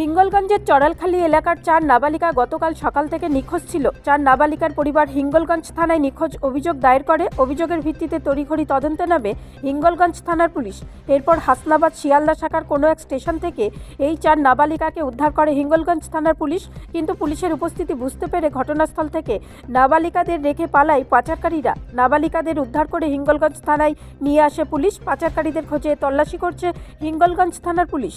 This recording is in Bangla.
হিঙ্গলগঞ্জের চড়ালখালী এলাকার চার নাবালিকা গতকাল সকাল থেকে নিখোঁজ ছিল। চার নাবালিকার পরিবার হিঙ্গলগঞ্জ থানায় নিখোঁজ অভিযোগ দায়ের করে। অভিযোগের ভিত্তিতে তড়িঘড়ি তদন্তে নামে হিঙ্গলগঞ্জ থানার পুলিশ। এরপর হাসনাবাদ শিয়ালদা শাখার কোনো এক স্টেশন থেকে এই চার নাবালিকাকে উদ্ধার করে হিঙ্গলগঞ্জ থানার পুলিশ। কিন্তু পুলিশের উপস্থিতি বুঝতে পেরে ঘটনাস্থল থেকে নাবালিকাদের রেখে পালায় পাচারকারীরা। নাবালিকাদের উদ্ধার করে হিঙ্গলগঞ্জ থানায় নিয়ে আসে পুলিশ। পাচারকারীদের খোঁজে তল্লাশি করছে হিঙ্গলগঞ্জ থানার পুলিশ।